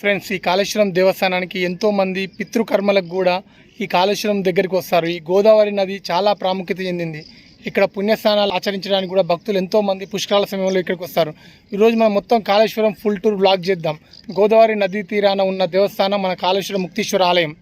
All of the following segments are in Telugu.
ఫ్రెండ్స్ ఈ కాళేశ్వరం దేవస్థానానికి ఎంతోమంది పితృకర్మలకు కూడా ఈ కాళేశ్వరం దగ్గరికి వస్తారు. ఈ గోదావరి నది చాలా ప్రాముఖ్యత చెందింది. ఇక్కడ పుణ్యస్నానాలు ఆచరించడానికి కూడా భక్తులు ఎంతోమంది పుష్కరాల సమయంలో ఇక్కడికి వస్తారు. ఈరోజు మనం మొత్తం కాళేశ్వరం ఫుల్ టూర్ బ్లాక్ చేద్దాం. గోదావరి నదీ తీరాన ఉన్న దేవస్థానం మన కాళేశ్వరం ముక్తీశ్వర ఆలయం.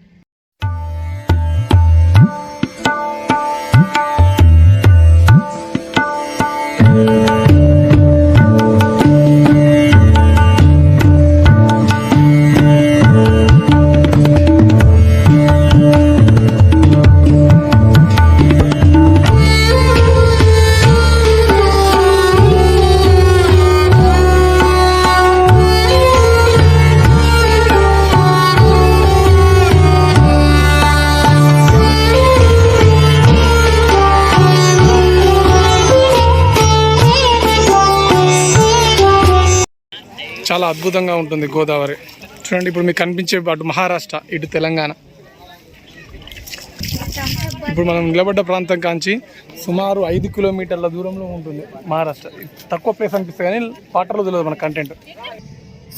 చాలా అద్భుతంగా ఉంటుంది గోదావరి. చూడండి ఇప్పుడు మీకు కనిపించే అటు మహారాష్ట్ర ఇటు తెలంగాణ. ఇప్పుడు మనం నిలబడ్డ ప్రాంతం కాంచి సుమారు ఐదు కిలోమీటర్ల దూరంలో ఉంటుంది మహారాష్ట్ర. తక్కువ ప్లేస్ అనిపిస్తుంది కానీ పాటలో తెలియదు మన కంటెంట్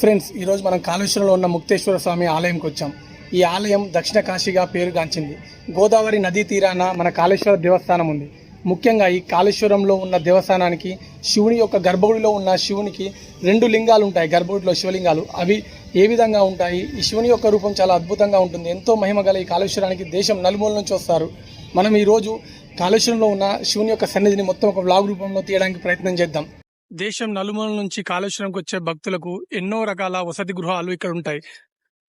ఫ్రెండ్స్ ఈరోజు మనం కాళేశ్వరంలో ఉన్న ముక్తేశ్వర స్వామి ఆలయంకి వచ్చాం. ఈ ఆలయం దక్షిణ కాశీగా పేరుగాంచింది గోదావరి నదీ తీరాన మన కాళేశ్వర దేవస్థానం ఉంది. ముఖ్యంగా ఈ కాళేశ్వరంలో ఉన్న దేవస్థానానికి శివుని యొక్క గర్భగుడిలో ఉన్న శివునికి రెండు లింగాలు ఉంటాయి. గర్భగుడిలో శివలింగాలు. అవి ఏ విధంగా ఉంటాయి? ఈ శివుని యొక్క రూపం చాలా అద్భుతంగా ఉంటుంది. ఎంతో మహిమ గల ఈ కాళేశ్వరానికి దేశం నలుమూల నుంచి వస్తారు. మనం ఈరోజు కాళేశ్వరంలో ఉన్న శివుని యొక్క సన్నిధిని మొత్తం ఒక వ్లాగ్ రూపంలో తీయడానికి ప్రయత్నం చేద్దాం. దేశం నలుమూల నుంచి కాళేశ్వరంకి వచ్చే భక్తులకు ఎన్నో రకాల వసతి గృహాలు ఇక్కడ ఉంటాయి.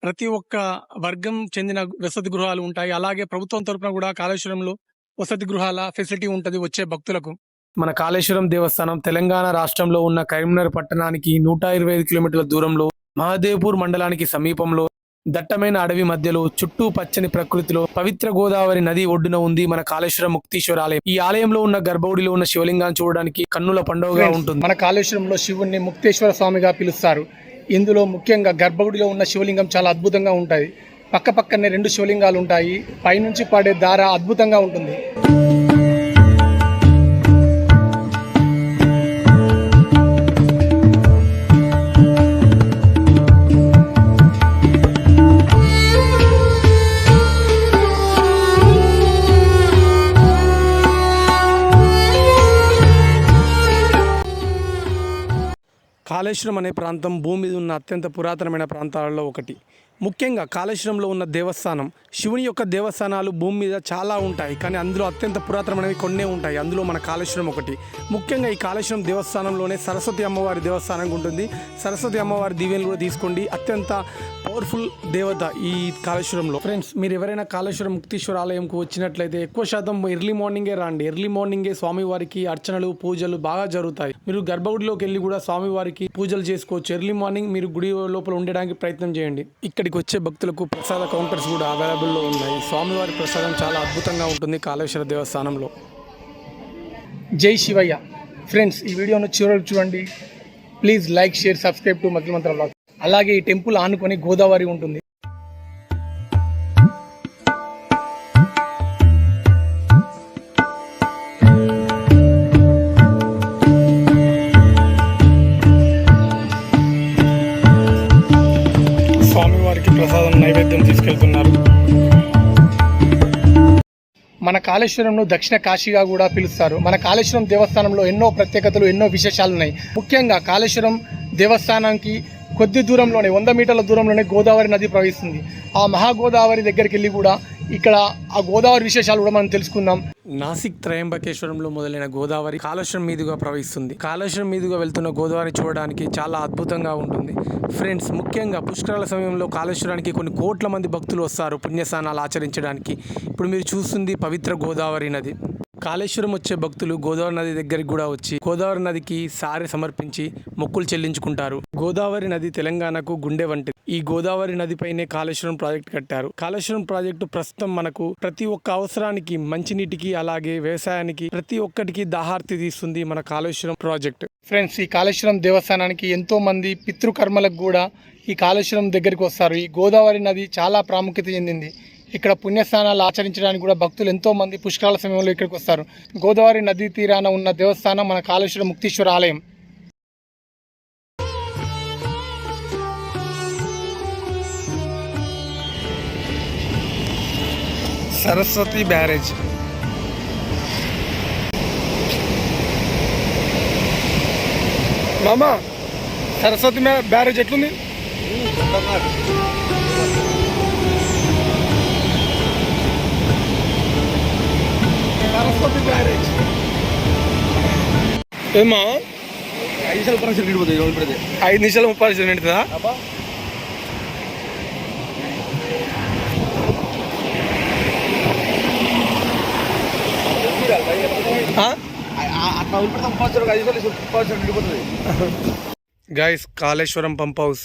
ప్రతి ఒక్క వర్గం చెందిన వసతి గృహాలు ఉంటాయి. అలాగే ప్రభుత్వం తరపున కూడా కాళేశ్వరంలో వసతి గృహాల ఫెసిలిటీ ఉంటుంది వచ్చే భక్తులకు. మన కాళేశ్వరం దేవస్థానం తెలంగాణ రాష్ట్రంలో ఉన్న కరీంనగర్ పట్టణానికి నూట ఇరవై ఐదు కిలోమీటర్ల దూరంలో మహాదేవ్పూర్ మండలానికి సమీపంలో దట్టమైన అడవి మధ్యలో చుట్టూ పచ్చని ప్రకృతిలో పవిత్ర గోదావరి నది ఒడ్డున ఉంది మన కాళేశ్వరం ముక్తీశ్వర ఆలయం. ఈ ఆలయంలో ఉన్న గర్భగుడిలో ఉన్న శివలింగాన్ని చూడడానికి కన్నుల పండుగగా ఉంటుంది. మన కాళేశ్వరంలో శివుణ్ణి ముక్తేశ్వర స్వామిగా పిలుస్తారు. ఇందులో ముఖ్యంగా గర్భగుడిలో ఉన్న శివలింగం చాలా అద్భుతంగా ఉంటుంది పక్క పక్కనే రెండు శివలింగాలు ఉంటాయి. పైనుంచి పడే దార అద్భుతంగా ఉంటుంది. కాళేశ్వరం అనే ప్రాంతం భూమి మీద ఉన్న అత్యంత పురాతనమైన ప్రాంతాలలో ఒకటి. ముఖ్యంగా కాళేశ్వరంలో ఉన్న దేవస్థానం శివుని యొక్క దేవస్థానాలు భూమి మీద చాలా ఉంటాయి. కానీ అందులో అత్యంత పురాతనమైనవి కొన్నే ఉంటాయి. అందులో మన కాళేశ్వరం ఒకటి. ముఖ్యంగా ఈ కాళేశ్వరం దేవస్థానంలోనే సరస్వతి అమ్మవారి దేవస్థానం ఉంటుంది. సరస్వతి అమ్మవారి దీవెనలు కూడా తీసుకోండి. అత్యంత పవర్ఫుల్ దేవత ఈ కాళేశ్వరంలో. ఫ్రెండ్స్ మీరు ఎవరైనా కాళేశ్వరం ముక్తీశ్వర ఆలయంకు వచ్చినట్లయితే ఎక్కువ శాతం ఎర్లీ మార్నింగే రండి. ఎర్లీ మార్నింగే స్వామివారికి అర్చనలు పూజలు బాగా జరుగుతాయి. మీరు గర్భగుడిలోకి వెళ్ళి కూడా స్వామివారికి పూజలు చేసుకోవచ్చు. ఎర్లీ మార్నింగ్ మీరు గుడి లోపల ఉండడానికి ప్రయత్నం చేయండి. ఇక్కడికి వచ్చే భక్తులకు ప్రసాద కౌంటర్స్ కూడా అవైలబుల్లో ఉన్నాయి. స్వామివారి ప్రసాదం చాలా అద్భుతంగా ఉంటుంది కాళేశ్వర దేవస్థానంలో. జై శివయ్య. ఫ్రెండ్స్ ఈ వీడియోను చివరికి చూడండి. Please like share subscribe to మధ్య మంత్ర అలాగే ఈ టెంపుల్ ఆనుకొని గోదావరి ఉంటుంది. మన కాళేశ్వరంను దక్షిణ కాశీగా కూడా పిలుస్తారు. మన కాళేశ్వరం దేవస్థానంలో ఎన్నో ప్రత్యేకతలు ఎన్నో విశేషాలు ఉన్నాయి ముఖ్యంగా కాళేశ్వరం దేవస్థానానికి కొద్ది దూరంలోనే వంద మీటర్ల దూరంలోనే గోదావరి నది ప్రవహిస్తుంది. ఆ మహాగోదావరి దగ్గరికి వెళ్ళి కూడా ఇక్కడ ఆ గోదావరి విశేషాలు కూడా మనం తెలుసుకుందాం. నాసిక్ త్రయంబకేశ్వరంలో మొదలైన గోదావరి కాళేశ్వరం మీదుగా ప్రవహిస్తుంది. కాళేశ్వరం మీదుగా వెళ్తున్న గోదావరి చూడడానికి చాలా అద్భుతంగా ఉంటుంది. ఫ్రెండ్స్ ముఖ్యంగా పుష్కరాల సమయంలో కాళేశ్వరానికి కొన్ని కోట్ల మంది భక్తులు వస్తారు పుణ్యస్నానాలు ఆచరించడానికి. ఇప్పుడు మీరు చూస్తుంది పవిత్ర గోదావరి నది. కాళేశ్వరం వచ్చే భక్తులు గోదావరి నది దగ్గరికి కూడా వచ్చి గోదావరి నదికి సారి సమర్పించి మొక్కులు చెల్లించుకుంటారు. గోదావరి నది తెలంగాణకు గుండె వంటిది. ఈ గోదావరి నదిపైనే కాళేశ్వరం ప్రాజెక్ట్ కట్టారు. కాళేశ్వరం ప్రాజెక్టు ప్రస్తుతం మనకు ప్రతి ఒక్క అవసరానికి మంచినీటికి అలాగే వ్యవసాయానికి ప్రతి ఒక్కటికి దాహార్తి తీస్తుంది మన కాళేశ్వరం ప్రాజెక్ట్. ఫ్రెండ్స్ ఈ కాళేశ్వరం దేవస్థానానికి ఎంతో మంది పితృకర్మలకు కూడా ఈ కాళేశ్వరం దగ్గరికి వస్తారు. ఈ గోదావరి నది చాలా ప్రాముఖ్యత చెందింది. ఇక్కడ పుణ్యస్నానాలు ఆచరించడానికి కూడా భక్తులు ఎంతో మంది పుష్కరాల సమయంలో ఇక్కడికి వస్తారు. గోదావరి నదీ తీరాన ఉన్న దేవస్థానం మన కాళేశ్వర ముక్తీశ్వర ఆలయం. సరస్వతి బ్యారేజ్. మామ సరస్వతి బ్యారేజ్ ఎట్లుంది? ఏమా ఐదు నిమిషాలు ఐదు ముప్పై ఐదు నిమిషాలు ముప్పై గైస్ కాళేశ్వరం పంప్ హౌస్